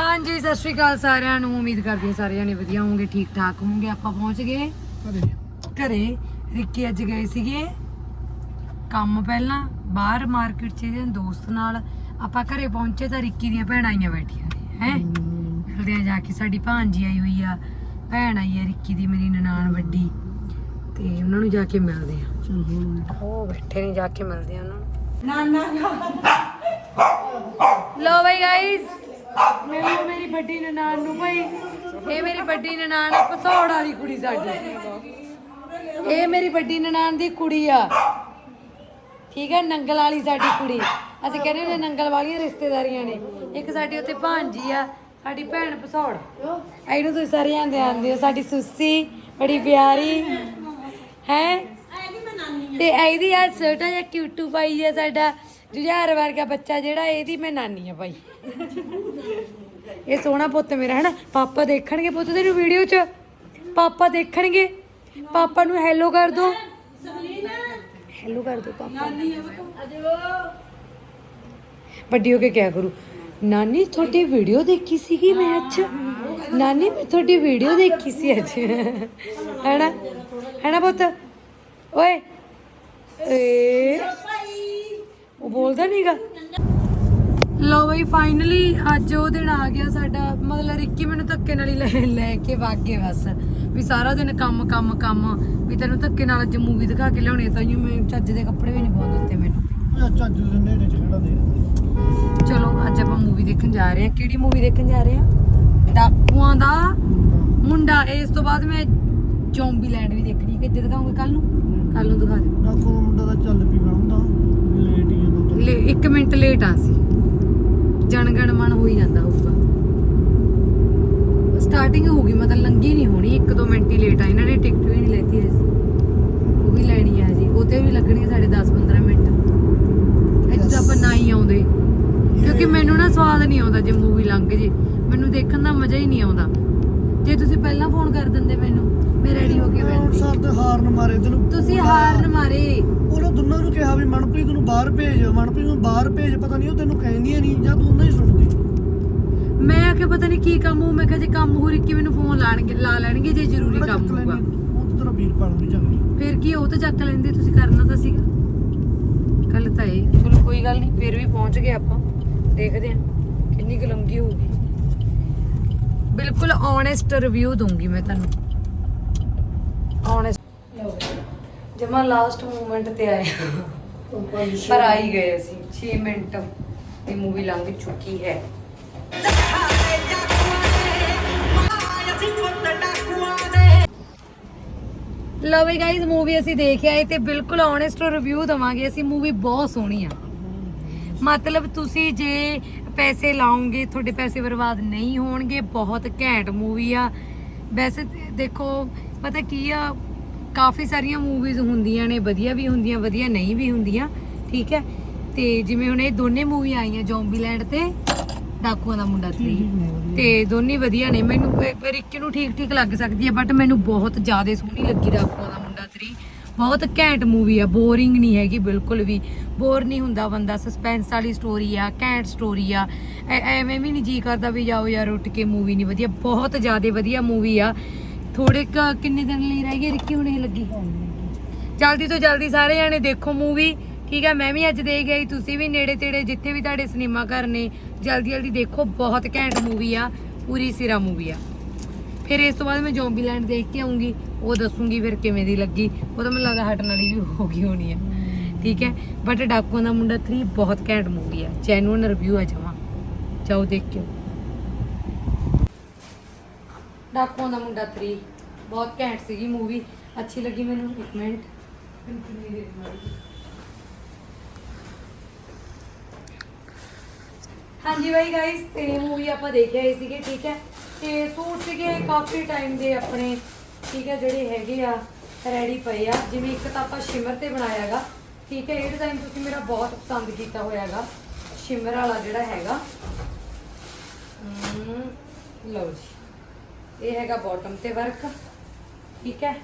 ਹਾਂਜੀ ਸਤਿ ਸ਼੍ਰੀ ਅਕਾਲ ਸਾਰਿਆਂ ਨੂੰ। ਉਮੀਦ ਕਰਦੀ ਹਾਂ ਸਾਰੇ ਜਣੇ ਵਧੀਆ ਹੋਵੋਗੇ ਠੀਕ ਠਾਕ ਹੋਵੋਗੇ। ਆਪਾਂ ਪਹੁੰਚ ਗਏ। ਘਰੇ। ਰਿੱਕੀ ਅੱਜ ਗਏ ਸੀਗੇ। ਕੰਮ ਪਹਿਲਾਂ ਬਾਹਰ ਮਾਰਕੀਟ 'ਚ ਇਹਦੇ ਦੋਸਤ ਨਾਲ। ਆਪਾਂ ਘਰੇ ਪਹੁੰਚੇ ਤਾਂ ਰਿੱਕੀ ਦੀਆਂ ਭੈਣਾਂ ਆਈਆਂ ਬੈਠੀਆਂ ਨੇ ਹੈ? ਮਿਲਦੇ ਜਾ ਕੇ। ਸਾਡੀ ਭਾਂਜੀ ਆਈ ਹੋਈ ਆ। ਭੈਣ ਆਈ ਆ ਰਿੱਕੀ ਦੀ ਮੇਰੀ ਨਨਾਣ ਵੱਡੀ। ਤੇ ਉਹਨਾਂ ਨੂੰ ਜਾ ਕੇ ਮਿਲਦੇ ਆ ਉਹ ਬੈਠੇ ਨੇ ਜਾ ਕੇ ਮਿਲਦੇ ਆ ਉਹਨਾਂ ਨੂੰ। ਲੋ ਬਈ ਗਾਇਸ ਮੈਨੂੰ ਮੇਰੀ ਵੱਡੀ ਨਨਾਣ ਨੂੰ ਭਾਈ ਇਹ ਮੇਰੀ ਵੱਡੀ ਨਨਾਣ ਆ ਪਸੌੜ ਵਾਲੀ ਕੁੜੀ ਸਾਡੀ। ਇਹ ਮੇਰੀ ਵੱਡੀ ਨਨਾਣ ਦੀ ਕੁੜੀ ਆ। ਠੀਕ ਹੈ ਨੰਗਲ ਵਾਲੀ ਸਾਡੀ ਕੁੜੀ। ਅਸੀਂ ਕਹਿੰਦੇ ਨੇ ਨੰਗਲ ਵਾਲੀਆਂ ਰਿਸ਼ਤੇਦਾਰੀਆਂ ਨੇ। ਇੱਕ ਸਾਡੀ ਉੱਥੇ ਭਾਂਜੀ ਆ, ਸਾਡੀ ਭੈਣ ਪਸੌੜ ਇਹਨੂੰ ਤੁਸੀਂ ਸਾਰੇ ਜਾਂਦੇ ਆਂਦੇ ਹੋ ਸਾਡੀ ਸੁੱਸੀ, ਬੜੀ ਪਿਆਰੀ, ਹੈ? ਤੇ ਇਹਦੀ ਆ ਛੋਟਾ ਜਿਹਾ ਕਿਊਟੂ ਪਾਈ ਹੈ ਸਾਡਾ। ਜੁਝਾਰ ਵਰਗਾ ਬੱਚਾ ਜਿਹੜਾ, ਇਹਦੀ ਮੈਂ ਨਾਨੀ ਆ ਭਾਈ ਇਹ ਸੋਹਣਾ ਪੁੱਤ ਮੇਰਾ ਹੈ ਨਾ ਪਾਪਾ ਦੇਖਣਗੇ ਪੁੱਤ ਤੈਨੂੰ ਵੀਡੀਓ 'ਚ? ਪਾਪਾ ਦੇਖਣਗੇ? ਪਾਪਾ ਨੂੰ ਹੈਲੋ ਕਰ ਦੋ। ਹੈਲੋ ਕਰ ਦੋ ਪਾਪਾ। ਵੱਡੀ ਹੋ ਕੇ ਕਿਆ ਕਰੂ? ਨਾਨੀ, ਤੁਹਾਡੀ ਵੀਡੀਓ ਦੇਖੀ ਸੀਗੀ ਮੈਂ ਅੱਜ? ਨਾਨੀ, ਮੈਂ ਤੁਹਾਡੀ ਵੀਡੀਓ ਦੇਖੀ ਸੀ ਅੱਜ। ਹੈਨਾ? ਹੈਨਾ ਪੁੱਤ? ਓਏ, ਏ। ਉਹ ਬੋਲਦਾ ਨਹੀਂਗਾ ਲੋ ਬਈ ਫਾਈਨਲੀ ਅੱਜ ਉਹ ਦਿਨ ਆ ਗਿਆ ਸਾਡਾ। ਮਤਲਬ ਰਿੱਕੀ ਮੈਨੂੰ ਧੱਕੇ ਨਾਲ ਹੀ ਲੈ ਕੇ ਵਗ ਬਸ। ਵੀ ਸਾਰਾ ਦਿਨ ਕੰਮ ਕੰਮ ਕੰਮ। ਵੀ ਤੈਨੂੰ ਧੱਕੇ ਨਾਲ ਅੱਜ ਮੂਵੀ ਦਿਖਾ ਕੇ ਲਿਆਉਣੀ ਤਾਂ ਮੈਂ ਚੱਜ ਦੇ ਕੱਪੜੇ ਵੀ ਨਹੀਂ ਪਾਉਣ ਦਿੱਤੇ ਮੈਨੂੰ। ਚੱਜ ਦੇ ਨੇੜੇ ਚ ਕਿਹੜਾ ਦੇ ਚਲੋ ਅੱਜ ਆਪਾਂ ਮੂਵੀ ਦੇਖਣ ਜਾ ਰਹੇ ਹਾਂ ਕਿਹੜੀ ਮੂਵੀ ਦੇਖਣ ਜਾ ਰਹੇ ਹਾਂ ਡਾਕੂਆਂ ਦਾ ਮੁੰਡਾ। ਇਸ ਤੋਂ ਬਾਅਦ ਮੈਂ ਜ਼ੋਂਬੀ ਲੈਂਡ ਵੀ ਦੇਖਣੀ ਹੈ ਕਿੱਦੇ ਦਿਖਾਉਂਗੇ? ਕੱਲ ਨੂੰ? ਕੱਲ ਨੂੰ ਦਿਖਾ ਦਿਓ। ਡਾਕੂ ਦਾ ਮੁੰਡਾ ਤਾਂ ਚੱਲ ਪਈ ਬਣਦਾ ਆ 1 ਮਿੰਟ ਲੇਟ ਆ ਸੀ ਜਨਗਣ ਮਨ ਹੋ ਹੀ ਜਾਂਦਾ ਹੋਊਗਾ। ਸਟਾਰਟਿੰਗ ਹੋ ਗਈ ਮਤਲਬ ਲੰਗੀ ਨਹੀਂ ਹੋਣੀ 1-2 ਮਿੰਟ ਹੀ ਲੇਟ ਆ। ਇਹਨਾਂ ਨੇ ਟਿਕਟ ਵੀ ਨਹੀਂ ਲੈਤੀ ਐ ਉਹ ਵੀ ਲੈਣੀ ਆ ਜੀ ਉਹ ਤੇ ਵੀ ਲੱਗਣਗੇ ਸਾਡੇ 10-15 ਮਿੰਟ। ਇੱਥੇ ਤਾਂ ਆਪਾਂ ਨਾ ਹੀ ਆਉਂਦੇ। ਕਿਉਂਕਿ ਮੈਨੂੰ ਨਾ ਸਵਾਦ ਨਹੀਂ ਆਉਂਦਾ ਜੇ ਮੂਵੀ ਲੰਘ ਜੇ। ਮੈਨੂੰ ਦੇਖਣ ਦਾ ਮਜ਼ਾ ਹੀ ਨਹੀਂ ਆਉਂਦਾ। ਜੇ ਤੁਸੀਂ ਪਹਿਲਾਂ ਫੋਨ ਕਰ ਦਿੰਦੇ ਮੈਨੂੰ। ਮੈਂ ਰੈਡੀ ਹੋ ਕੇ ਹੁਣ ਬੈਠੀ। ਸਰ ਤੇ ਹਾਰਨ ਮਾਰੇ ਤੈਨੂੰ ਤੁਸੀਂ ਹਾਰਨ ਮਾਰੇ। ਉਹਨਾਂ ਦੋਨਾਂ ਨੂੰ ਕਿਹਾ ਵੀ ਮਨਪ੍ਰੀਤ ਨੂੰ ਬਾਹਰ ਭੇਜ ਮਨਪ੍ਰੀਤ ਨੂੰ ਬਾਹਰ ਭੇਜ ਪਤਾ ਨਹੀਂ ਉਹ ਤੈਨੂੰ ਕਹਿੰਦੀਆਂ ਨਹੀਂ ਜਾਂ ਤੂੰ ਉਹਨਾਂ ਹੀ ਸੁਣਦੀ ਮੈਂ ਆਖਿਆ ਪਤਾ ਨਹੀਂ ਕੀ ਕੰਮ ਹੋ ਮੈਂ ਕਿਹਾ ਜੇ ਕੰਮ ਹੋ ਰਿੱਕੀ ਮੈਨੂੰ ਫੋਨ ਲਾਣਗੇ ਲਾ ਲੈਣਗੇ ਜੇ ਜ਼ਰੂਰੀ ਕੰਮ ਹੋਊਗਾ। ਉਹ ਤਾਂ ਤੇਰਾ ਵੀਰ ਪਾਣ ਨਹੀਂ ਚੱਕਣੀ ਫਿਰ ਕੀ ਉਹ ਤਾਂ ਚੱਕ ਲੈਂਦੇ ਤੁਸੀਂ ਕਰਨਾ ਤਾਂ ਸੀਗਾ। ਕੱਲ ਤਾਂ ਇਹ ਚਲੋ ਕੋਈ ਗੱਲ ਨਹੀਂ ਫਿਰ ਵੀ ਪਹੁੰਚ ਗਏ ਆਪਾਂ। ਦੇਖਦੇ ਹਾਂ ਕਿੰਨੀ ਕੁ ਲੰਗੀ ਹੋਊਗੀ। ਬਿਲਕੁਲ ਓਨੈਸਟ ਰਿਵਿਊ ਦੂੰਗੀ ਮੈਂ ਤੁਹਾਨੂੰ। ਓਨੈਸਟ ਜਮਾ ਲਾਸਟ ਮੂਮੈਂਟ ਤੇ ਆਏ ਪਰ ਆ ਹੀ ਗਏ ਅਸੀਂ। 6 ਮਿੰਟ ਦੀ ਮੂਵੀ ਲੰਘ ਚੁੱਕੀ ਹੈ। ਲਓ ਵੀ ਗਾਇਜ਼ ਮੂਵੀ ਅਸੀਂ ਦੇਖਿਆ ਏ ਤੇ ਬਿਲਕੁਲ ਓਨੈਸਟ ਰਿਵਿਊ ਦਵਾਂਗੇ। ਅਸੀਂ ਮੂਵੀ ਬਹੁਤ ਸੋਹਣੀ ਆ। ਮਤਲਬ ਤੁਸੀਂ ਜੇ ਪੈਸੇ ਲਾਓਗੇ, ਤੁਹਾਡੇ ਪੈਸੇ ਬਰਬਾਦ ਨਹੀਂ ਹੋਣਗੇ, ਬਹੁਤ ਘੈਂਟ ਮੂਵੀ ਆ। ਵੈਸੇ ਤੇ ਦੇਖੋ ਪਤਾ ਕੀ ਆ ਕਾਫੀ ਸਾਰੀਆਂ ਮੂਵੀਜ਼ ਹੁੰਦੀਆਂ ਨੇ ਵਧੀਆ ਵੀ ਹੁੰਦੀਆਂ ਵਧੀਆ ਨਹੀਂ ਵੀ ਹੁੰਦੀਆਂ ਠੀਕ ਹੈ? ਤੇ ਜਿਵੇਂ ਹੁਣ ਇਹ ਦੋਨੇ ਮੂਵੀ ਆਈਆਂ ਜ਼ੋਂਬੀਲੈਂਡ ਤੇ ਡਾਕੂਆਂ ਦਾ ਮੁੰਡਾ 3 ਤੇ ਦੋਨੇ ਵਧੀਆ ਨੇ ਮੈਨੂੰ ਪਰ ਇੱਕ ਨੂੰ ਠੀਕ ਠੀਕ ਲੱਗ ਸਕਦੀ ਹੈ ਬਟ ਮੈਨੂੰ ਬਹੁਤ ਜ਼ਿਆਦਾ ਸੋਹਣੀ ਲੱਗੀ ਡਾਕੂਆਂ ਦਾ ਮੁੰਡਾ 3 ਬਹੁਤ ਘੈਂਟ ਮੂਵੀ ਆ ਬੋਰਿੰਗ ਨਹੀਂ ਹੈਗੀ ਬਿਲਕੁਲ ਵੀ। ਬੋਰ ਨਹੀਂ ਹੁੰਦਾ ਬੰਦਾ ਸਸਪੈਂਸ ਵਾਲੀ ਸਟੋਰੀ ਆ, ਘੈਂਟ ਸਟੋਰੀ ਆ। ਐਵੇਂ ਵੀ ਨਹੀਂ ਜੀ ਕਰਦਾ ਵੀ ਜਾਓ ਯਾਰ ਉੱਠ ਕੇ ਮੂਵੀ ਨਹੀਂ ਵਧੀਆ, ਬਹੁਤ ਜ਼ਿਆਦਾ ਵਧੀਆ ਮੂਵੀ ਆ। ਥੋੜੇ ਕੁ- ਕਿੰਨੇ ਦਿਨ ਲਈ ਰਹਿ ਗਈ ਰਿੱਕੀ, ਹੁਣੇ ਲੱਗੀ ਜਲਦੀ ਤੋਂ ਜਲਦੀ ਸਾਰੇ ਜਾਣੇ ਦੇਖੋ ਮੂਵੀ ਠੀਕ ਹੈ ਮੈਂ ਵੀ ਅੱਜ ਦੇਖ ਗਈ ਤੁਸੀਂ ਵੀ ਨੇੜੇ ਤੇੜੇ ਜਿੱਥੇ ਵੀ ਤੁਹਾਡੇ ਸਿਨੇਮਾ ਘਰ ਨੇ, ਜਲਦੀ ਜਲਦੀ ਦੇਖੋ, ਬਹੁਤ ਘੈਂਟ ਮੂਵੀ ਆ, ਪੂਰੀ ਸਿਰਾ ਮੂਵੀ ਆ। ਫਿਰ ਇਸ ਤੋਂ ਬਾਅਦ ਮੈਂ ਜ਼ੋਂਬੀਲੈਂਡ ਦੇਖ ਕੇ ਆਉਂਗੀ। ਉਹ ਦੱਸੂਗੀ ਫਿਰ ਕਿਵੇਂ ਦੀ ਲੱਗੀ। ਉਹ ਤਾਂ ਮੈਨੂੰ ਲੱਗਦਾ ਹਟਣ ਵਾਲੀ ਵੀ ਹੋ ਗਈ ਹੋਣੀ ਹੈ ਠੀਕ ਹੈ? ਬਟ ਡਾਕੂਆਂ ਦਾ ਮੁੰਡਾ 3 ਬਹੁਤ ਘੈਂਟ ਮੂਵੀ ਹੈ ਜੈਨੂਇਨ ਰਿਵਿਊ ਆ ਜਮਾ। ਜਾਓ ਦੇਖ ਕੇ ਡਾਕੂਆਂ ਦਾ ਮੁੰਡਾ 3 ਬਹੁਤ ਘੈਂਟ ਸੀਗੀ ਮੂਵੀ ਅੱਛੀ ਲੱਗੀ ਮੈਨੂੰ? ਇੱਕ ਮਿੰਟ। ਹਾਂਜੀ ਬਾਈ ਗਾਇਸ ਤੇ ਮੂਵੀ ਆਪਾਂ ਦੇਖ ਆਏ ਸੀਗੇ, ਠੀਕ ਹੈ? ਤੇ ਸੂਟ ਸੀਗੇ ਕਾਫੀ ਟਾਈਮ ਦੇ ਆਪਣੇ। ਠੀਕ ਹੈ, ਜਿਹੜੇ ਹੈਗੇ ਆ, ਰੈਡੀ ਪਏ ਆ। ਜਿਵੇਂ ਇੱਕ ਤਾਂ ਆਪਾਂ ਸ਼ਿਮਰ ਤੇ ਬਣਾਇਆਗਾ, ਠੀਕ ਹੈ ਇਹ ਡਿਜ਼ਾਈਨ ਤੁਸੀਂ ਮੇਰਾ ਬਹੁਤ ਪਸੰਦ ਕੀਤਾ ਹੋਇਆਗਾ। ਸ਼ਿਮਰ ਵਾਲਾ ਜਿਹੜਾ ਹੈਗਾ। ਲਓ ਜੀ। ਇਹ ਹੈਗਾ ਬਾਟਮ ਤੇ ਵਰਕ ਠੀਕ ਹੈ।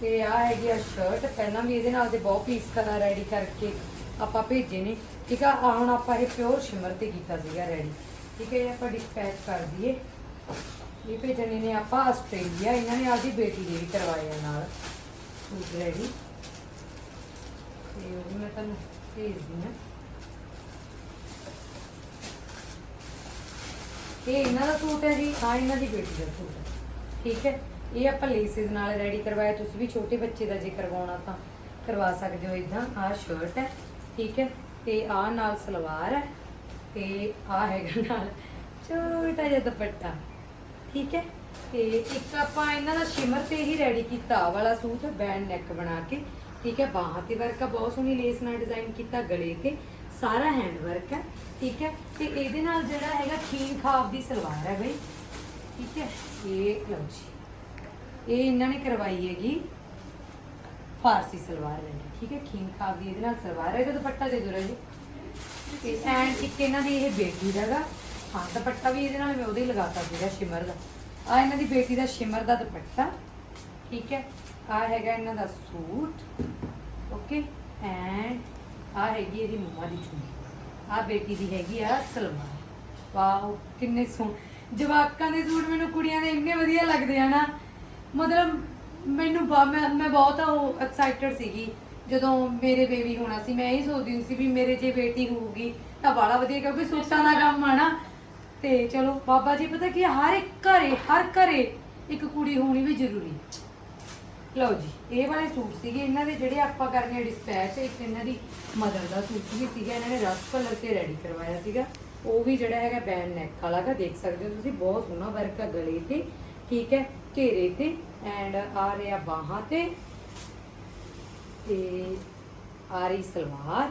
ਤੇ ਆ ਹੈਗੀ ਆ ਸ਼ਰਟ ਪਹਿਲਾਂ ਵੀ ਇਹਦੇ ਨਾਲ ਦੇ ਬਹੁਤ ਪੀਸ ਕਰਾ ਰੈਡੀ ਕਰਕੇ ਆਪਾਂ ਭੇਜੇ ਨੇ। ਠੀਕ ਆ, ਆਹ ਹੁਣ ਆਪਾਂ ਇਹ ਪਿਓਰ ਸ਼ਿਮਰ ਤੇ ਕੀਤਾ ਸੀਗਾ ਰੈਡੀ ਠੀਕ ਹੈ, ਇਹ ਆਪਾਂ ਡਿਸਪੈਚ ਕਰ ਦਈਏ। ਇਹ ਭੇਜਣੇ ਨੇ ਆਪਾਂ ਆਸਟ੍ਰੇਲੀਆ, ਇਹਨਾਂ ਨੇ ਆਪਦੀ ਬੇਟੀ ਦੇ ਵੀ ਕਰਵਾਏ ਆ ਨਾਲ ਸੂਟ ਰੈਡੀ ਤੇ ਉਹ ਮੈਂ ਤੁਹਾਨੂੰ ਭੇਜਦੀ ਹਾਂ। ਇਹ ਇਹਨਾਂ ਦਾ ਸੂਟ ਹੈ ਜੀ ਆ ਇਹਨਾਂ ਦੀ ਬੇਟੀ ਦਾ ਸੂਟ ਹੈ। ਠੀਕ ਹੈ? ਇਹ ਆਪਾਂ ਲੇਸਿਸ ਨਾਲ ਰੈਡੀ ਕਰਵਾਇਆ, ਤੁਸੀਂ ਵੀ ਛੋਟੇ ਬੱਚੇ ਦਾ ਜੇ ਕਰਵਾਉਣਾ ਤਾਂ ਕਰਵਾ ਸਕਦੇ ਹੋ ਇਦਾਂ। ਆਹ ਸ਼ਰਟ ਹੈ, ਠੀਕ ਹੈ? ਤੇ ਆਹ ਨਾਲ ਸਲਵਾਰ ਹੈ, ਤੇ ਆਹ ਹੈਗਾ ਨਾਲ ਛੋਟਾ ਜਿਹਾ ਦੁਪੱਟਾ। ਠੀਕ ਹੈ? ਤੇ ਇੱਕ ਆਪਾਂ ਇਹਨਾਂ ਦਾ ਸ਼ਿਮਰ ਤੇ ਹੀ ਰੈਡੀ ਕੀਤਾ, ਆਹ ਵਾਲਾ ਸੂਟ ਬੈਂਡ ਨੈਕ ਬਣਾ ਕੇ, ਠੀਕ ਹੈ? ਬਾਹਾਂ ਤੇ ਵਰਕ ਆ, ਬਹੁਤ ਸੋਹਣੀ ਲੇਸ ਨਾਲ ਡਿਜ਼ਾਈਨ ਕੀਤਾ, ਗਲੇ ਤੇ, ਸਾਰਾ ਹੈਂਡ ਵਰਕ ਹੈ ਠੀਕ ਹੈ? ਤੇ ਇਹਦੇ ਨਾਲ ਜਿਹੜਾ ਹੈਗਾ ਖੀਨ ਖਾਬ ਦੀ ਸਲਵਾਰ ਹੈ ਬਈ, ਠੀਕ ਹੈ? ਇਹ, ਲਓ ਜੀ, ਇਹ ਇਹਨਾਂ ਨੇ ਕਰਵਾਈ ਹੈਗੀ ਫਾਰਸੀ ਸਲਵਾਰ ਰੈਡੀ ਠੀਕ ਹੈ? ਖੀਨ ਖਾਬ ਦੀ ਇਹਦੇ ਨਾਲ ਸਲਵਾਰ ਹੈ ਇਹਦਾ ਦੁਪੱਟਾ ਦੇ ਦੋ ਜੀ ਤੇ ਐਂਡ ਇੱਕ ਇਹਨਾਂ ਦੀ ਇਹ ਬੇਟੀ ਦਾਗਾ ਹਾਂ, ਦੁਪੱਟਾ ਵੀ ਇਹਦੇ ਨਾਲ ਮੈਂ ਉਹਦੇ ਹੀ ਲਗਾਤਾ ਸੀਗਾ ਸ਼ਿਮਰ ਦਾ। ਆ ਇਹਨਾਂ ਦੀ ਬੇਟੀ ਦਾ ਸ਼ਿਮਰ ਦਾ ਦੁਪੱਟਾ। ਠੀਕ ਹੈ? ਆ ਹੈਗਾ ਇਹਨਾਂ ਦਾ ਸੂਟ। ਓਕੇ? ਐਂਡ ਆ ਹੈਗੀ ਇਹਦੀ ਮੰਮਾ ਦੀ ਚੁੰਨੀ। ਆ ਬੇਟੀ ਦੀ ਹੈਗੀ ਆ ਸਲਵਾਰ। ਵਾਓ, ਕਿੰਨੇ ਸੋਹਣੇ। ਜਵਾਕਾਂ ਦੇ ਸੂਟ ਮੈਨੂੰ ਕੁੜੀਆਂ ਦੇ ਇੰਨੇ ਵਧੀਆ ਲੱਗਦੇ ਆ ਨਾ। ਮਤਲਬ ਮੈਨੂੰ ਬਾ- ਮੈਂ ਮੈਂ ਬਹੁਤ ਉਹ ਐਕਸਾਈਟਡ ਸੀਗੀ। ਜਦੋਂ ਮੇਰੇ ਬੇਬੀ ਹੋਣਾ ਸੀ, ਮੈਂ ਇਹ ਸੋਚਦੀ ਸੀ ਵੀ ਮੇਰੇ ਜੇ ਬੇਟੀ ਹੋਊਗੀ ਤਾਂ ਬੜਾ ਵਧੀਆ, ਕਿਉਂਕਿ ਸੂਟਾਂ ਦਾ ਕੰਮ ਆ ਨਾ। ਤੇ ਚਲੋ ਬਾਬਾ ਜੀ ਪਤਾ ਕੀ ਆ, ਹਰ ਇੱਕ ਘਰੇ ਹਰ ਘਰੇ ਇੱਕ ਕੁੜੀ ਹੋਣੀ ਵੀ ਜ਼ਰੂਰੀ ਹੈ ਲਓ ਜੀ ਇਹ ਵਾਲੇ ਸੂਟ ਸੀਗੇ। ਇਹਨਾਂ ਦੇ ਜਿਹੜੇ ਆਪਾਂ ਕਰਨੇ ਡਿਸਪੈਚ ਇੱਕ ਇਹਨਾਂ ਦੀ ਮਦਰ ਦਾ ਸੂਟ ਵੀ ਸੀਗਾ। ਇਹਨਾਂ ਨੇ ਰਸ ਕਲਰ ਤੇ ਰੈਡੀ ਕਰਵਾਇਆ ਸੀਗਾ। ਉਹ ਵੀ ਜਿਹੜਾ ਹੈਗਾ ਬੈਨ ਨੈਕ ਵਾਲਾ ਦਾ ਦੇਖ ਸਕਦੇ ਹੋ ਤੁਸੀਂ। ਬਹੁਤ ਸੋਹਣਾ ਵਰਕ ਆ ਗਲੇ ਤੇ ਠੀਕ ਹੈ? ਘੇਰੇ ਤੇ ਐਂਡ ਆ ਰਿਹਾ ਬਾਹਾਂ ਤੇ। ਤੇ ਆ ਰਹੀ ਸਲਵਾਰ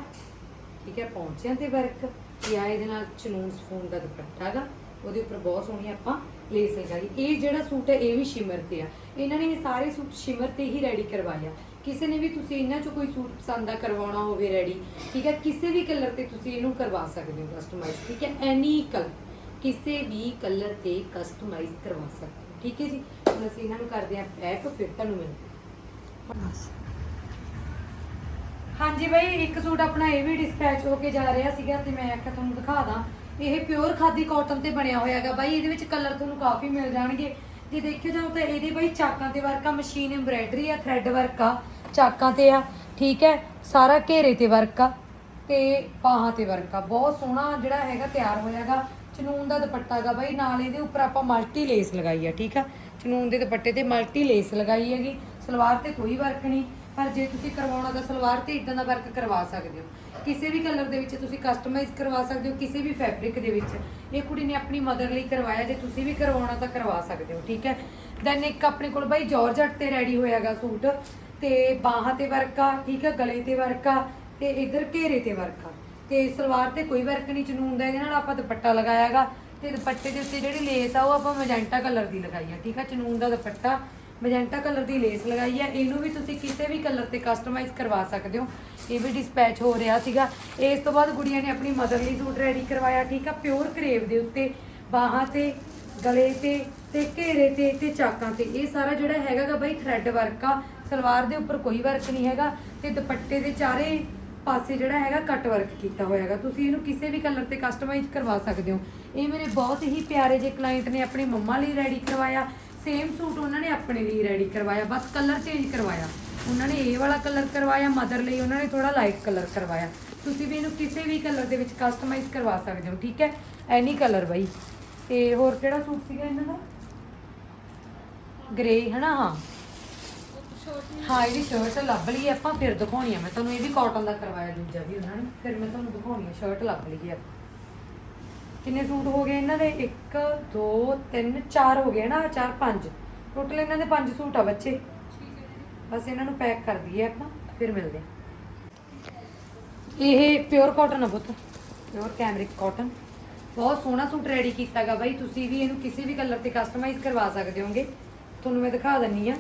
ਠੀਕ ਹੈ? ਪੌਂਚਿਆਂ ਤੇ ਵਰਕ ਕਿ ਆ ਇਹਦੇ ਨਾਲ ਚਨੂਨ ਸਫੂਨ ਦਾ ਦੁਪੱਟਾ ਗਾ ਉਹਦੇ ਉੱਪਰ ਬਹੁਤ ਸੋਹਣੀ ਆਪਾਂ ਲੇਸ ਲਗਾਈ ਇਹ ਜਿਹੜਾ ਸੂਟ ਹੈ, ਇਹ ਵੀ ਸ਼ਿਮਰ ਤੇ ਆ। ਇਹਨਾਂ ਨੇ ਇਹ ਸਾਰੇ ਸੂਟ ਸ਼ਿਮਰ ਤੇ ਹੀ ਰੈਡੀ ਕਰਵਾਇਆ ਕਿਸੇ ਨੇ ਵੀ ਤੁਸੀਂ ਇਹਨਾਂ ਚੋਂ ਕੋਈ ਸੂਟ ਪਸੰਦ ਆ, ਕਰਵਾਉਣਾ ਹੋਵੇ ਰੈਡੀ ਠੀਕ ਹੈ, ਕਿਸੇ ਵੀ ਕਲਰ ਤੇ ਤੁਸੀਂ ਇਹਨੂੰ ਕਰਵਾ ਸਕਦੇ ਹੋ ਕਸਟਮਾਈਜ਼ ਠੀਕ ਹੈ ਐਨੀ ਕਲਰ ਕਿਸੇ ਵੀ ਕਲਰ ਤੇ ਕਸਟਮਾਈਜ਼ ਕਰਵਾ ਸਕਦੇ ਹੋ। ਠੀਕ ਹੈ ਜੀ, ਹੁਣ ਅਸੀਂ ਇਹਨਾਂ ਨੂੰ ਕਰਦੇ ਹਾਂ ਪੈਕ ਫਿਰ ਤੁਹਾਨੂੰ ਮਿਲਦੇ ਹਾਂ। ਹਾਂਜੀ ਬਈ, ਇੱਕ ਸੂਟ ਆਪਣਾ ਇਹ ਵੀ ਡਿਸਪੈਚ ਹੋ ਕੇ ਜਾ ਰਿਹਾ ਸੀਗਾ ਤੇ ਮੈਂ ਆਖਿਆ ਤੁਹਾਨੂੰ ਦਿਖਾ ਦਾਂ। ਇਹ ਪਿਓਰ ਖਾਦੀ ਕਾਟਨ ਤੇ ਬਣਿਆ ਹੋਇਆ ਹੈਗਾ ਬਾਈ, ਇਹਦੇ ਵਿੱਚ ਕਲਰ ਤੁਹਾਨੂੰ ਕਾਫੀ ਮਿਲ ਜਾਣਗੇ। ਜੇ ਦੇਖਿਓ ਜਾਓ ਤਾਂ ਇਹਦੇ ਬਾਈ ਚਾਕਾਂ ਤੇ ਵਰਕ ਆ ਮਸ਼ੀਨ ਐਮਬ੍ਰਾਇਡਰੀ ਆ ਥ੍ਰੈਡ ਵਰਕ ਆ, ਚਾਕਾਂ ਤੇ ਆ, ਠੀਕ ਹੈ? ਸਾਰਾ ਘੇਰੇ ਤੇ ਵਰਕ ਆ ਤੇ ਬਾਹਾਂ ਤੇ ਵਰਕ ਆ। ਬਹੁਤ ਸੋਹਣਾ ਜਿਹੜਾ ਹੈਗਾ ਤਿਆਰ ਹੋਇਆਗਾ ਚਨੂਨ ਦਾ ਦੁਪੱਟਾ ਹੈਗਾ ਬਾਈ, ਨਾਲ ਇਹਦੇ ਉੱਪਰ ਆਪਾਂ ਮਲਟੀ ਲੇਸ ਲਗਾਈ ਆ, ਠੀਕ ਆ? ਚਨੂਨ ਦੇ ਦੁਪੱਟੇ ਤੇ ਮਲਟੀ ਲੇਸ ਲਗਾਈ ਹੈਗੀ। ਸਲਵਾਰ ਤੇ ਕੋਈ ਵਰਕ ਨਹੀਂ। ਪਰ ਜੇ ਤੁਸੀਂ ਕਰਵਾਉਣਾ ਤਾਂ ਸਲਵਾਰ ਤੇ ਇਦਾਂ ਦਾ ਵਰਕ ਕਰਵਾ ਸਕਦੇ ਹੋ, ਕਿਸੇ ਵੀ ਕਲਰ ਦੇ ਵਿੱਚ ਤੁਸੀਂ ਕਸਟਮਾਈਜ਼ ਕਰਵਾ ਸਕਦੇ ਹੋ, ਕਿਸੇ ਵੀ ਫੈਬਰਿਕ ਦੇ ਵਿੱਚ। ਇਹ ਕੁੜੀ ਨੇ ਆਪਣੀ ਮਦਰ ਲਈ ਕਰਵਾਇਆ, ਜੇ ਤੁਸੀਂ ਵੀ ਕਰਵਾਉਣਾ ਤਾਂ ਕਰਵਾ ਸਕਦੇ ਹੋ, ਠੀਕ ਹੈ? ਦੈਨ ਇੱਕ ਆਪਣੇ ਕੋਲ ਬਾਈ ਜਾਰਜਟ ਤੇ ਰੈਡੀ ਹੋਇਆਗਾ ਸੂਟ, ਤੇ ਬਾਹਾਂ ਤੇ ਵਰਕ ਆ, ਠੀਕ ਹੈ? ਗਲੇ ਤੇ ਵਰਕ ਆ, ਤੇ ਇਧਰ ਘੇਰੇ ਤੇ ਵਰਕ ਆ। ਤੇ ਸਲਵਾਰ ਤੇ ਕੋਈ ਵਰਕ ਨਹੀਂ ਚਨੂਨ ਦਾ, ਇਹਦੇ ਨਾਲ ਆਪਾਂ ਦੁਪੱਟਾ ਲਗਾਇਆਗਾ ਤੇ ਦੁਪੱਟੇ ਦੇ ਉੱਤੇ ਜਿਹੜੀ ਲੇਸ ਆ, ਉਹ ਆਪਾਂ ਮੈਜੈਂਟਾ ਕਲਰ ਦੀ ਲਗਾਈ ਆ, ਠੀਕ ਆ ਚਨੂਨ ਦਾ ਦੁਪੱਟਾ। ਮੈਜੈਂਟਾ ਕਲਰ ਦੀ ਲੇਸ ਲਗਾਈ ਹੈ। ਇਹਨੂੰ ਵੀ ਤੁਸੀਂ ਕਿਸੇ ਵੀ ਕਲਰ ਤੇ ਕਸਟਮਾਈਜ਼ ਕਰਵਾ ਸਕਦੇ ਹੋ। ਇਹ ਵੀ ਡਿਸਪੈਚ ਹੋ ਰਿਹਾ ਸੀਗਾ। ਇਸ ਤੋਂ ਬਾਅਦ ਗੁੜੀਆਂ ਨੇ ਆਪਣੀ ਮਦਰ ਲਈ ਸੂਟ ਰੈਡੀ ਕਰਵਾਇਆ, ਠੀਕ ਆ? ਪਿਓਰ ਕਰੇਵ ਦੇ ਉੱਤੇ, ਬਾਹਾਂ ਤੇ, ਗਲੇ ਤੇ ਤੇ ਘੇਰੇ ਤੇ ਤੇ ਚਾਕਾਂ ਤੇ। ਇਹ ਸਾਰਾ ਜਿਹੜਾ ਹੈਗਾਗਾ ਬਾਈ ਥ੍ਰੈਡ ਵਰਕ ਆ। ਸਲਵਾਰ ਦੇ ਉੱਪਰ ਕੋਈ ਵਰਕ ਨਹੀਂ ਹੈਗਾ। ਤੇ ਦੁਪੱਟੇ ਦੇ ਚਾਰੇ ਪਾਸੇ ਜਿਹੜਾ ਹੈਗਾ ਕੱਟ ਵਰਕ ਕੀਤਾ ਹੋਇਆ ਹੈਗਾ। ਤੁਸੀਂ ਇਹਨੂੰ ਕਿਸੇ ਵੀ ਕਲਰ ਤੇ ਕਸਟਮਾਈਜ਼ ਕਰਵਾ ਸਕਦੇ ਹੋ। ਇਹ ਮੇਰੇ ਬਹੁਤ ਹੀ ਪਿਆਰੇ ਜੇ ਕਲਾਇੰਟ ਨੇ ਆਪਣੀ ਮੰਮਾ ਲਈ ਰੈਡੀ ਕਰਵਾਇਆ। ਸੇਮ ਸੂਟ ਉਹਨਾਂ ਨੇ ਆਪਣੇ ਲਈ ਰੈਡੀ ਕਰਵਾਇਆ, ਬਸ ਕਲਰ ਚੇਂਜ ਕਰਵਾਇਆ। ਉਹਨਾਂ ਨੇ ਇਹ ਵਾਲਾ ਕਲਰ ਕਰਵਾਇਆ ਮਦਰ ਲਈ ਉਹਨਾਂ ਨੇ ਥੋੜਾ ਲਾਈਟ ਕਲਰ ਕਰਵਾਇਆ। ਤੁਸੀਂ ਵੀ ਇਹਨੂੰ ਕਿਸੇ ਵੀ ਕਲਰ ਦੇ ਵਿੱਚ ਕਸਟਮਾਈਜ਼ ਕਰਵਾ ਸਕਦੇ ਹੋ, ਠੀਕ ਹੈ? ਐਨੀ ਕਲਰ ਬਾਈ। ਤੇ ਹੋਰ ਕਿਹੜਾ ਸੂਟ ਸੀਗਾ ਇਹਨਾਂ ਦਾ? ਗ੍ਰੇ ਹਨਾ? ਹਾਂ। ਹਾਂ, ਇਹਦੀ ਸ਼ਰਟ ਲੱਭ ਲਈ ਆਪਾਂ ਫਿਰ ਦਿਖਾਉਣੀ ਆ। ਮੈਂ ਤੁਹਾਨੂੰ ਇਹ ਵੀ ਕਾਟਨ ਦਾ ਕਰਵਾਇਆ ਦੂਜਾ ਵੀ ਉਹਨਾਂ ਨੇ, ਫਿਰ ਮੈਂ ਤੁਹਾਨੂੰ ਦਿਖਾਉਣੀ ਆ ਸ਼ਰਟ ਲੱਭ ਲਈ ਆ ਕਿੰਨੇ ਸੂਟ ਹੋ ਗਏ ਇਹਨਾਂ ਦੇ? 1 2 3 4 ਹੋ ਗਏ ਨਾ 4 5 ਟੋਟਲ ਇਹਨਾਂ ਦੇ 5 ਸੂਟ ਆ ਬੱਚੇ। ਬਸ ਇਹਨਾਂ ਨੂੰ ਪੈਕ ਕਰ ਦਈਏ ਆਪਾਂ, ਫਿਰ ਮਿਲਦੇ ਹਾਂ। ਇਹ ਪਿਓਰ ਕਾਟਨ ਆ ਪੁੱਤ। ਪਿਓਰ ਕੈਮਰਿਕ ਕਾਟਨ ਬਹੁਤ ਸੋਹਣਾ ਸੂਟ ਰੈਡੀ ਕੀਤਾਗਾ ਬਾਈ। ਤੁਸੀਂ ਵੀ ਇਹਨੂੰ ਕਿਸੇ ਵੀ ਕਲਰ ਤੇ ਕਸਟਮਾਈਜ਼ ਕਰਵਾ ਸਕਦੇ ਹੋਗੇ। ਤੁਹਾਨੂੰ ਮੈਂ ਦਿਖਾ ਦਿੰਨੀ ਆ।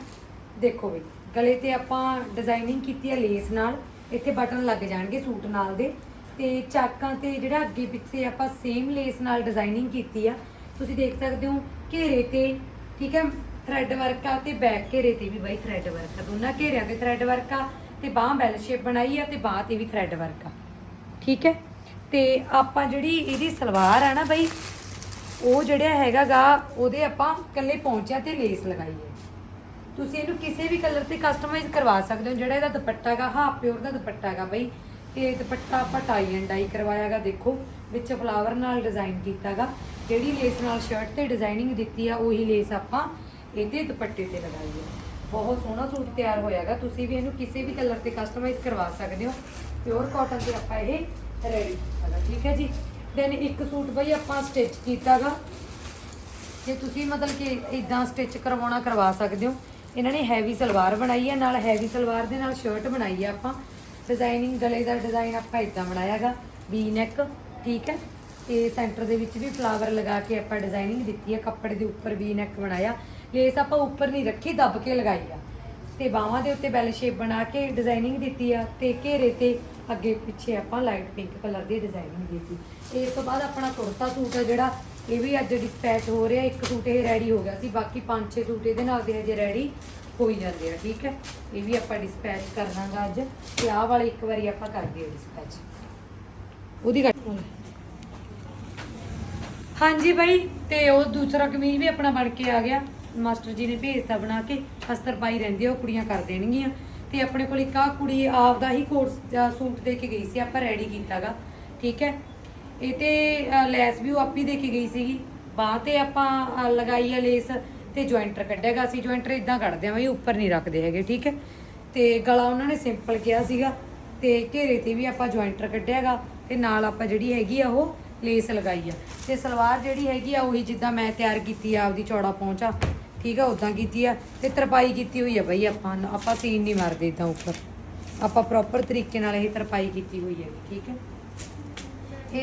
ਦੇਖੋ ਬਈ ਗਲੇ ਤੇ ਆਪਾਂ ਡਿਜ਼ਾਈਨਿੰਗ ਕੀਤੀ ਹੈ ਲੇਸ ਨਾਲ। ਇੱਥੇ ਬਟਨ ਲੱਗ ਜਾਣਗੇ ਸੂਟ ਨਾਲ ਦੇ। ਤੇ ਚਾਕਾਂ ਤੇ ਜਿਹੜਾ ਅੱਗੇ ਪਿੱਛੇ ਆਪਾਂ ਸੇਮ ਲੇਸ ਨਾਲ ਡਿਜ਼ਾਈਨਿੰਗ ਕੀਤੀ ਆ, ਤੁਸੀਂ ਦੇਖ ਸਕਦੇ ਹੋ ਘੇਰੇ ਤੇ, ਠੀਕ ਹੈ ਥ੍ਰੈਡ ਵਰਕ ਆ ਤੇ ਬੈਕ ਘੇਰੇ ਤੇ ਵੀ ਬਾਈ ਥ੍ਰੈਡ ਵਰਕ ਆ, ਦੋਨਾਂ ਘੇਰਿਆਂ ਤੇ ਥ੍ਰੈਡ ਵਰਕ ਆ ਤੇ ਬਾਹ ਬੈਲ ਸ਼ੇਪ ਬਣਾਈ ਆ ਤੇ ਬਾਹ ਤੇ ਵੀ ਥ੍ਰੈਡ ਵਰਕ ਆ, ਠੀਕ ਹੈ, ਤੇ ਆਪਾਂ ਜਿਹੜੀ ਇਹਦੀ ਸਲਵਾਰ ਆ ਨਾ ਬਈ, ਉਹ ਜਿਹੜਾ ਹੈਗਾਗਾ ਉਹਦੇ ਆਪਾਂ ਇਕੱਲੇ ਪਹੁੰਚਿਆ ਤੇ ਲੇਸ ਲਗਾਈ ਹੈ। ਤੁਸੀਂ ਇਹਨੂੰ ਕਿਸੇ ਵੀ ਕਲਰ ਤੇ ਕਸਟਮਾਈਜ਼ ਕਰਵਾ ਸਕਦੇ ਹੋ, ਜਿਹੜਾ ਇਹਦਾ ਦੁਪੱਟਾ ਹੈਗਾ ਹਾਫ ਪਿਓਰ ਦਾ ਦੁਪੱਟਾ ਹੈਗਾ ਬਈ ਤੇ ਦੁਪੱਟਾ ਆਪਾਂ ਟਾਈ ਐਂਡ ਡਾਈ ਕਰਵਾਇਆਗਾ, ਦੇਖੋ, ਵਿੱਚ ਫਲਾਵਰ ਨਾਲ ਡਿਜ਼ਾਈਨ ਕੀਤਾਗਾ। ਜਿਹੜੀ ਲੇਸ ਨਾਲ ਸ਼ਰਟ ਤੇ ਡਿਜ਼ਾਈਨਿੰਗ ਦਿੱਤੀ ਆ, ਉਹੀ ਲੇਸ ਆਪਾਂ ਇਹਦੇ ਦੁਪੱਟੇ ਤੇ ਲਗਾਈ ਹੈ ਬਹੁਤ ਸੋਹਣਾ ਸੂਟ ਤਿਆਰ ਹੋਇਆਗਾ, ਤੁਸੀਂ ਵੀ ਇਹਨੂੰ ਕਿਸੇ ਵੀ ਕਲਰ ਤੇ ਕਸਟਮਾਈਜ਼ ਕਰਵਾ ਸਕਦੇ ਹੋ। ਪਿਓਰ ਕਾਟਨ ਤੇ ਆਪਾਂ ਇਹ ਰੈਡੀ ਕੀਤਾਗਾ, ਠੀਕ ਹੈ ਜੀ? ਦੈਨ ਇੱਕ ਸੂਟ ਬਈ ਆਪਾਂ ਸਟਿਚ ਕੀਤਾਗਾ। ਜੇ ਤੁਸੀਂ ਮਤਲਬ ਕਿ ਇਦਾਂ ਸਟਿਚ ਕਰਵਾਉਣਾ ਕਰਵਾ ਸਕਦੇ ਹੋ। ਇਹਨਾਂ ਨੇ ਹੈਵੀ ਸਲਵਾਰ ਬਣਾਈ ਹੈ ਨਾਲ ਹੈਵੀ ਸਲਵਾਰ ਦੇ ਨਾਲ ਸ਼ਰਟ ਬਣਾਈ ਹੈ ਆਪਾਂ। ਡਿਜ਼ਾਈਨਿੰਗ ਗਲੇ ਦਾ ਡਿਜ਼ਾਈਨ ਆਪਾਂ ਇਦਾਂ ਬਣਾਇਆਗਾ ਵੀ ਨੈਕ ਠੀਕ ਹੈ? ਤੇ ਸੈਂਟਰ ਦੇ ਵਿੱਚ ਵੀ ਫਲਾਵਰ ਲਗਾ ਕੇ ਆਪਾਂ ਡਿਜ਼ਾਈਨਿੰਗ ਦਿੱਤੀ ਹੈ, ਕੱਪੜੇ ਦੇ ਉੱਪਰ ਵੀ ਨੈਕ ਬਣਾਇਆ। ਲੇਸ ਆਪਾਂ ਉੱਪਰ ਨਹੀਂ ਰੱਖੀ, ਦੱਬ ਕੇ ਲਗਾਈ ਆ। ਤੇ ਬਾਹਾਂ ਦੇ ਉੱਤੇ ਬੈਲ ਸ਼ੇਪ ਬਣਾ ਕੇ ਡਿਜ਼ਾਈਨਿੰਗ ਦਿੱਤੀ ਆ ਤੇ ਘੇਰੇ ਤੇ ਅੱਗੇ ਪਿੱਛੇ ਆਪਾਂ ਲਾਈਟ ਪਿੰਕ ਕਲਰ ਦੀ ਡਿਜ਼ਾਈਨਿੰਗ ਦਿੱਤੀ ਤੇ ਇਸ ਤੋਂ ਬਾਅਦ ਆਪਣਾ ਕੁੜਤਾ ਸੂਟ ਹੈ ਜਿਹੜਾ, ਇਹ ਵੀ ਅੱਜ ਡਿਸਪੈਚ ਹੋ ਰਿਹਾ, ਇੱਕ ਸੂਟ ਇਹ ਰੈਡੀ ਹੋ ਗਿਆ ਸੀ, ਬਾਕੀ 5-6 ਸੂਟ ਇਹਦੇ ਨਾਲ ਦੇ ਹਜੇ ਰੈਡੀ ਹੋਈ ਜਾਂਦੇ ਆ, ਠੀਕ ਹੈ? ਇਹ ਵੀ ਆਪਾਂ ਡਿਸਪੈਚ ਕਰਨਾਗਾ ਅੱਜ ਤੇ ਆਹ ਵਾਲੇ ਇੱਕ ਵਾਰੀ ਆਪਾਂ ਕਰ ਦਈਏ ਡਿਸਪੈਚ ਉਹਦੀ ਕੱਟ ਹਾਂਜੀ ਬਾਈ, ਤੇ ਉਹ ਦੂਸਰਾ ਕਮੀਜ਼ ਵੀ ਆਪਣਾ ਬਣ ਕੇ ਆ ਗਿਆ। ਮਾਸਟਰ ਜੀ ਨੇ ਭੇਜਤਾ ਬਣਾ ਕੇ, ਅਸਤਰ ਪਾਈ ਰਹਿੰਦੀ ਆ, ਉਹ ਕੁੜੀਆਂ ਕਰ ਦੇਣਗੀਆਂ। ਤੇ ਆਪਣੇ ਕੋਲ ਇੱਕ ਆ ਕੁੜੀ ਆਪ ਦਾ ਹੀ ਕੋਟ ਦਾ ਸੂਟ ਦੇ ਕੇ ਗਈ ਸੀ, ਆਪਾਂ ਰੈਡੀ ਕੀਤਾਗਾ, ਠੀਕ ਹੈ? ਇਹ ਤੇ ਲੈਸ ਵੀ ਉਹ ਆਪੀ ਦੇ ਕੇ ਗਈ ਸੀਗੀ। ਬਾਹ ਤੇ ਆਪਾਂ ਲਗਾਈ ਆ ਲੇਸ। ਤੇ ਜੁਆਇੰਟਰ ਕੱਢਿਆਗਾ ਅਸੀਂ ਜੁਆਇੰਟਰ ਇਦਾਂ ਕੱਢਦੇ ਆ ਵੀ ਉੱਪਰ ਨਹੀਂ ਰੱਖਦੇ ਹੈਗੇ, ਠੀਕ ਹੈ? ਤੇ ਗਲਾ ਉਹਨਾਂ ਨੇ ਸਿੰਪਲ ਕਿਹਾ ਸੀਗਾ, ਤੇ ਘੇਰੇ ਤੇ ਵੀ ਆਪਾਂ ਜੁਆਇੰਟਰ ਕੱਢਿਆਗਾ, ਤੇ ਨਾਲ ਆਪਾਂ ਜਿਹੜੀ ਹੈਗੀ ਆ ਉਹ ਲੇਸ ਲਗਾਈ ਆ। ਤੇ ਸਲਵਾਰ ਜਿਹੜੀ ਹੈਗੀ ਆ, ਉਹੀ ਜਿੱਦਾਂ ਮੈਂ ਤਿਆਰ ਕੀਤੀ ਆ, ਆਪਦੀ ਚੌੜਾ ਪਹੁੰਚਾ ਠੀਕ ਆ ਉਦਾਂ ਕੀਤੀ ਆ, ਤੇ ਤਰਪਾਈ ਕੀਤੀ ਹੋਈ ਆ ਬਈ ਆਪਾਂ ਆਪਾਂ ਸੀਨ ਨਹੀਂ ਮਾਰਦੇ ਇਦਾਂ ਉੱਪਰ। ਆਪਾਂ ਪ੍ਰੋਪਰ ਤਰੀਕੇ ਨਾਲ ਇਹ ਤਰਪਾਈ ਕੀਤੀ ਹੋਈ ਹੈ ਠੀਕ ਹੈ?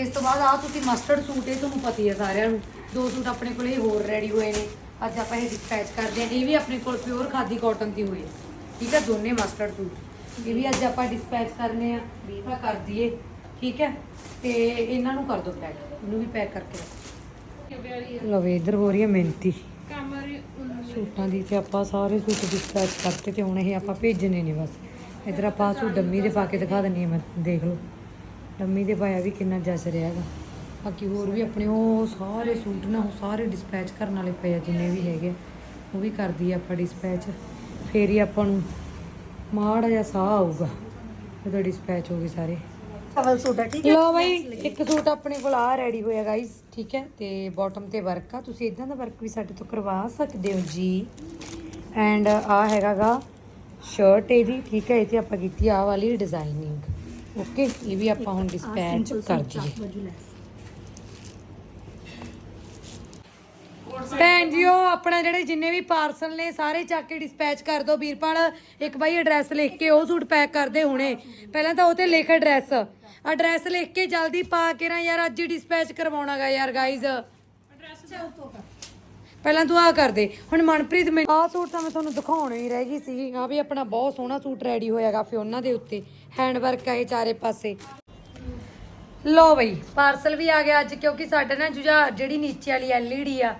ਇਸ ਤੋਂ ਬਾਅਦ ਆ ਤੁਸੀਂ ਮਸਟਰਡ ਸੂਟ, ਇਹ ਤੁਹਾਨੂੰ ਪਤਾ ਹੀ ਹੈ ਸਾਰਿਆਂ ਨੂੰ, ਦੋ ਸੂਟ ਆਪਣੇ ਕੋਲੇ ਹੋਰ ਰੈਡੀ ਹੋਏ ਨੇ। ਅੱਜ ਆਪਾਂ ਇਹ ਡਿਸਪੈਚ ਕਰਦੇ ਹਾਂ। ਇਹ ਵੀ ਆਪਣੇ ਕੋਲ ਪਿਓਰ ਖਾਦੀ ਕਾਟਨ ਦੀ ਹੋਈ ਹੈ। ਠੀਕ ਹੈ, ਦੋਨੇ ਮਸਟਰਡ ਸੂਟ ਇਹ ਵੀ ਅੱਜ ਆਪਾਂ ਡਿਸਪੈਚ ਕਰਨੇ ਆ ਆਪਾਂ ਕਰ ਦਈਏ। ਠੀਕ ਹੈ, ਤੇ ਇਹਨਾਂ ਨੂੰ ਕਰ ਦਿਓ ਪੈਕ ਇਹਨੂੰ ਵੀ ਪੈਕ ਕਰਕੇ ਰੱਖੋ। ਲਓ ਵੀ ਇੱਧਰ ਹੋ ਰਹੀ ਹੈ ਮਿਹਨਤੀ। ਸੂਟਾਂ ਦੀ ਤੇ ਆਪਾਂ ਸਾਰੇ ਸੂਟ ਡਿਸਪੈਚ ਕਰਤੇ ਤੇ ਹੁਣ ਇਹ ਆਪਾਂ ਭੇਜਣੇ ਨੇ ਬਸ। ਇੱਧਰ ਆਪਾਂ ਆਹ ਸੂਟ ਡੰਮੀ ਦੇ ਪਾ ਕੇ ਦਿਖਾ ਦਿੰਨੀ ਆ ਮੈਂ। ਦੇਖ ਲਓ। ਡੰਮੀ ਦੇ ਪਾਇਆ ਵੀ ਕਿੰਨਾ ਜਸ ਰਿਹਾ ਹੈਗਾ। ਬਾਕੀ ਹੋਰ ਵੀ ਆਪਣੇ ਉਹ ਸਾਰੇ ਸੂਟ ਨਾ ਉਹ ਸਾਰੇ ਡਿਸਪੈਚ ਕਰਨ ਵਾਲੇ ਪਏ ਆ ਜਿੰਨੇ ਵੀ ਹੈਗੇ ਆ। ਉਹ ਵੀ ਕਰਦੀ ਆ ਆਪਾਂ ਡਿਸਪੈਚ ਫੇਰ ਹੀ ਆਪਾਂ ਨੂੰ ਮਾੜਾ ਜਿਹਾ ਸਾਹ ਆਊਗਾ ਜਦੋਂ ਡਿਸਪੈਚ ਹੋ ਗਏ ਸਾਰੇ। ਕਵਲ ਸੂਟ ਹੈ ਠੀਕ ਲੋ ਬਾਈ ਇੱਕ ਸੂਟ ਆਪਣੇ ਕੋਲ ਆ ਰੈਡੀ ਹੋਇਆ ਗਾਈਸ ਠੀਕ ਹੈ? ਤੇ ਬਾਟਮ ਤੇ ਵਰਕ ਆ ਤੁਸੀਂ ਇਦਾਂ ਦਾ ਵਰਕ ਵੀ ਸਾਡੇ ਤੋਂ ਕਰਵਾ ਸਕਦੇ ਹੋ ਜੀ। ਐਂਡ ਆ ਹੈਗਾਗਾ ਸ਼ਰਟ ਇਹਦੀ ਠੀਕ ਹੈ? ਇਹ ਤੇ ਆਪਾਂ ਕੀਤੀ ਆ ਵਾਲੀ ਡਿਜ਼ਾਈਨਿੰਗ ਓਕੇ ਇਹ ਵੀ ਆਪਾਂ ਹੁਣ ਡਿਸਪੈਚ ਕਰ ਦਈਏ। ਭੈਣ ਜੀ, ਉਹ ਆਪਣਾ ਜਿਹੜੇ ਜਿੰਨੇ ਵੀ ਪਾਰਸਲ ਨੇ, ਸਾਰੇ ਚੱਕ ਕੇ ਡਿਸਪੈਚ ਕਰ ਦਿਓ। ਵੀਰਪਾਲ, ਇੱਕ ਬਾਈ ਐਡਰੈਸ ਲਿਖ ਕੇ ਉਹ ਸੂਟ ਪੈਕ ਕਰਦੇ ਹੁਣੇ। ਪਹਿਲਾਂ ਤਾਂ ਉਹ ਤੇ ਲਿਖ ਐਡਰੈਸ ਐਡਰੈਸ ਲਿਖ ਕੇ ਜਲਦੀ ਪਾ ਕੇ ਨਾ ਯਾਰ, ਅੱਜ ਹੀ ਡਿਸਪੈਚ ਕਰਵਾਉਣਾਗਾ ਯਾਰ ਗਾਈਜ਼ ਪਹਿਲਾਂ ਤੂੰ ਆ ਕਰ ਦੇ। ਹੁਣ ਮਨਪ੍ਰੀਤ ਮੈਂ ਆਹ ਸੂਟ ਤਾਂ ਮੈਂ ਤੁਹਾਨੂੰ ਦਿਖਾਉਣ ਹੀ ਰਹਿ ਗਈ ਸੀ ਆ ਵੀ ਆਪਣਾ ਬਹੁਤ ਸੋਹਣਾ ਸੂਟ ਰੈਡੀ ਹੋਇਆਗਾ ਫਿਓਨਾ ਦੇ ਉੱਤੇ। ਹੈਂਡ ਵਰਕ ਆ ਇਹ ਚਾਰੇ ਪਾਸੇ। ਲੋ ਬਈ, ਪਾਰਸਲ ਵੀ ਆ ਗਿਆ ਅੱਜ, ਕਿਉਂਕਿ ਸਾਡੇ ਨਾ ਜੁਝਾ ਜਿਹੜੀ ਨੀਚੇ ਵਾਲੀ ਐਲਈਡੀ ਆ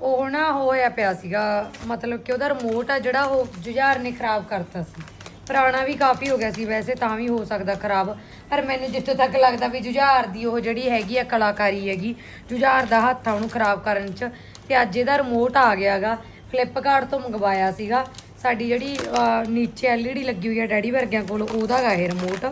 ਉਹ ਨਾ ਹੋਇਆ ਪਿਆ ਸੀਗਾ ਮਤਲਬ ਕਿ ਉਹਦਾ ਰਿਮੋਟ ਆ ਜਿਹੜਾ ਉਹ ਜੁਝਾਰ ਨੇ ਖਰਾਬ ਕਰਤਾ ਸੀ। ਪੁਰਾਣਾ ਵੀ ਕਾਫੀ ਹੋ ਗਿਆ ਸੀ ਵੈਸੇ ਤਾਂ ਵੀ ਹੋ ਸਕਦਾ ਖਰਾਬ। ਪਰ ਮੈਨੂੰ ਜਿੱਥੋਂ ਤੱਕ ਲੱਗਦਾ ਵੀ ਜੁਝਾਰ ਦੀ ਉਹ ਜਿਹੜੀ ਹੈਗੀ ਆ ਕਲਾਕਾਰੀ ਹੈਗੀ ਜੁਝਾਰ ਦਾ ਹੱਥ ਆ ਉਹਨੂੰ ਖਰਾਬ ਕਰਨ 'ਚ ਤੇ ਅੱਜ ਇਹਦਾ ਰਿਮੋਟ ਆ ਗਿਆਗਾ ਫਲਿੱਪਕਾਰਟ ਤੋਂ ਮੰਗਵਾਇਆ ਸੀਗਾ। ਸਾਡੀ ਜਿਹੜੀ ਅਹ, ਨੀਚੇ ਐਲਈਡੀ ਲੱਗੀ ਹੋਈ ਆ ਡੈਡੀ ਵਰਗਿਆਂ ਕੋਲ ਉਹਦਾ ਗਾ ਇਹ ਰਿਮੋਟ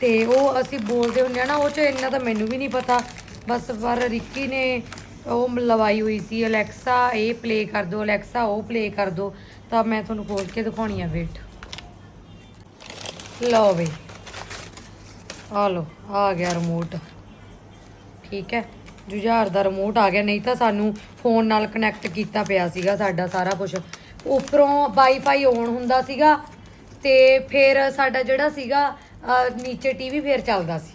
ਤੇ ਉਹ ਅਸੀਂ ਬੋਲਦੇ ਹੁੰਦੇ ਆ ਨਾ ਉਹ ਚ ਇੰਨਾ ਤਾਂ ਮੈਨੂੰ ਵੀ ਨਹੀਂ ਪਤਾ। ਬਸ ਪਰ ਰਿੱਕੀ ਨੇ ਉਹ ਲਵਾਈ ਹੋਈ ਸੀ ਅਲੈਕਸਾ ਇਹ ਪਲੇ ਕਰ ਦਿਓ ਅਲੈਕਸਾ ਉਹ ਪਲੇ ਕਰ ਦਿਓ ਤਾਂ ਮੈਂ ਤੁਹਾਨੂੰ ਖੋਲ ਕੇ ਦਿਖਾਉਣੀ ਆ ਵੇਟ। ਲਓ ਬਈ। ਆ ਲਓ ਆ ਗਿਆ ਰਿਮੋਟ ਠੀਕ ਹੈ? ਜੁਝਾਰ ਦਾ ਰਿਮੋਟ ਆ ਗਿਆ ਨਹੀਂ ਤਾਂ ਸਾਨੂੰ ਫੋਨ ਨਾਲ ਕਨੈਕਟ ਕੀਤਾ ਪਿਆ ਸੀਗਾ ਸਾਡਾ ਸਾਰਾ ਕੁਝ ਉੱਪਰੋਂ ਵਾਈਫਾਈ ਔਨ ਹੁੰਦਾ ਸੀਗਾ ਤੇ ਫਿਰ ਸਾਡਾ ਜਿਹੜਾ ਸੀਗਾ ਅਹ, ਨੀਚੇ ਟੀਵੀ ਫੇਰ ਚੱਲਦਾ ਸੀ।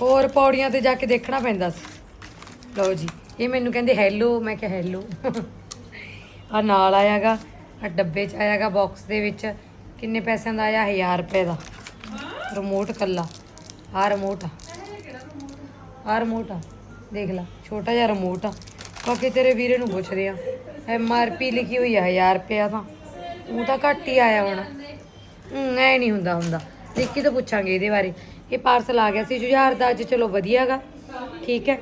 ਹੋਰ ਪੌੜੀਆਂ ਤੇ ਜਾ ਕੇ ਦੇਖਣਾ ਪੈਂਦਾ ਸੀ। ਲਓ ਜੀ, ਇਹ ਮੈਨੂੰ ਕਹਿੰਦੇ ਹੈਲੋ ਮੈਂ ਕਿਹਾ ਹੈਲੋ ਆ ਨਾਲ ਆਇਆਗਾ ਆ ਡੱਬੇ ਚ ਆਇਆਗਾ ਬਾਕਸ ਦੇ ਵਿੱਚ। ਕਿੰਨੇ ਪੈਸਿਆਂ ਦਾ ਆਇਆ? 1000 ਰੁਪਏ ਦਾ। ਰਿਮੋਟ ਕੱਲਾ ਆ ਰਿਮੋਟ ਆ। ਆ ਰਿਮੋਟ ਆ। ਦੇਖ ਲੈ, ਛੋਟਾ ਜਿਹਾ ਰਿਮੋਟ ਆ। ਬਾਕੀ ਤੇਰੇ ਵੀਰੇ ਨੂੰ ਪੁੱਛਦੇ ਆ। ਐਮ ਆਰ ਪੀ ਲਿਖੀ ਹੋਈ ਆ 1000 ਰੁਪਏ ਤਾਂ। ਉਹ ਤਾਂ ਘੱਟ ਹੀ ਆਇਆ ਹੋਣਾ। ਹੂੰ ਨਹੀਂ ਹੁੰਦਾ ਹੁੰਦਾ। ਦੇਖੀ ਤਾਂ ਪੁੱਛਾਂਗੇ ਇਹਦੇ ਬਾਰੇ। ਇਹ ਪਾਰਸਲ ਆ ਗਿਆ ਸੀ, ਜੁਝਾਰ ਦਾ ਅੱਜ ਚਲੋ ਵਧੀਆਗਾ ਠੀਕ ਹੈ।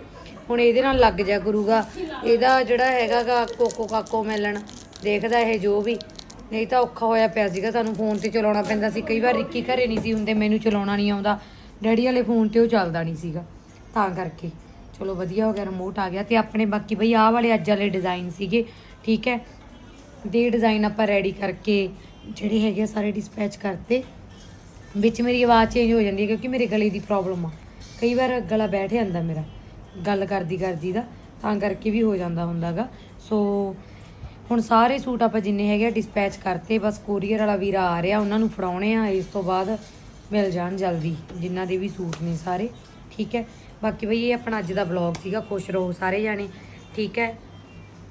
ਹੁਣ ਇਹਦੇ ਨਾਲ ਲੱਗ ਜਾ ਕਰੂਗਾ। ਇਹਦਾ ਜਿਹੜਾ ਹੈਗਾਗਾ ਕੋਕੋ ਕਾਕੋ ਮੈਲਨ ਦੇਖਦਾ ਇਹ ਜੋ ਵੀ। ਨਹੀਂ ਤਾਂ ਔਖਾ ਹੋਇਆ ਪਿਆ ਸੀਗਾ ਸਾਨੂੰ ਫੋਨ ਤੇ ਚਲਾਉਣਾ ਪੈਂਦਾ ਸੀ। ਕਈ ਵਾਰ ਰਿੱਕੀ ਘਰੇ ਨਹੀਂ ਸੀ ਹੁੰਦੇ, ਮੈਨੂੰ ਚਲਾਉਣਾ ਨਹੀਂ ਆਉਂਦਾ। ਡੈਡੀ ਵਾਲੇ ਫੋਨ ਤੇ ਉਹ ਚੱਲਦਾ ਨਹੀਂ ਸੀਗਾ। ਤਾਂ ਕਰਕੇ। ਚਲੋ ਵਧੀਆ ਹੋ ਗਿਆ ਰਿਮੋਟ ਆ ਗਿਆ। ਤੇ ਆਪਣੇ ਬਾਕੀ ਬਈ ਆਹ ਵਾਲੇ ਅੱਜ ਵਾਲੇ ਡਿਜ਼ਾਈਨ ਸੀਗੇ, ਠੀਕ ਹੈ? ਦੇ ਡਿਜ਼ਾਈਨ ਆਪਾਂ ਰੈਡੀ ਕਰਕੇ ਜਿਹੜੇ ਹੈਗੇ ਆ ਸਾਰੇ ਡਿਸਪੈਚ ਕਰਤੇ। ਵਿੱਚ ਮੇਰੀ ਆਵਾਜ਼ ਚੇਂਜ ਹੋ ਜਾਂਦੀ ਹੈ ਕਿਉਂਕਿ ਮੇਰੇ ਗਲੇ ਦੀ ਪ੍ਰੋਬਲਮ ਆ। ਕਈ ਵਾਰ ਗਲਾ ਬੈਠ ਜਾਂਦਾ ਮੇਰਾ। ਗੱਲ ਕਰਦੀ ਕਰਦੀ ਦਾ, ਤਾਂ ਕਰਕੇ ਵੀ ਹੋ ਜਾਂਦਾ ਹੁੰਦਾਗਾ। ਸੋ ਹੁਣ ਸਾਰੇ ਸੂਟ ਆਪਾਂ ਜਿੰਨੇ ਹੈਗੇ ਆ ਡਿਸਪੈਚ ਕਰਤੇ, ਬਸ ਕੋਰੀਅਰ ਵਾਲਾ ਵੀਰਾ ਆ ਰਿਹਾ, ਉਹਨਾਂ ਨੂੰ ਫੜਾਉਣੇ ਆ, ਇਸ ਤੋਂ ਬਾਅਦ ਮਿਲ ਜਾਣ ਜਲਦੀ ਜਿਨ੍ਹਾਂ ਦੇ ਵੀ ਸੂਟ ਨੇ ਸਾਰੇ, ਠੀਕ ਹੈ? ਬਾਕੀ ਬਈ ਇਹ ਆਪਣਾ ਅੱਜ ਦਾ ਵਲੌਗ ਸੀਗਾ, ਖੁਸ਼ ਰਹੋ ਸਾਰੇ ਜਾਣੇ, ਠੀਕ ਹੈ?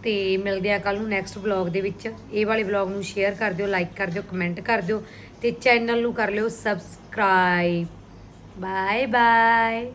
ਤੇ ਮਿਲਦੇ ਆ ਕੱਲ ਨੂੰ ਨੈਕਸਟ ਵਲੌਗ ਦੇ ਵਿੱਚ। ਇਹ ਵਾਲੇ ਵਲੌਗ ਨੂੰ ਸ਼ੇਅਰ ਕਰ ਦਿਓ ਲਾਈਕ ਕਰ ਦਿਓ ਕਮੈਂਟ ਕਰ ਦਿਓ, ਤੇ ਚੈਨਲ ਨੂੰ ਕਰ ਲਿਓ ਸਬਸਕ੍ਰਾਈਬ ਬਾਏ ਬਾਏ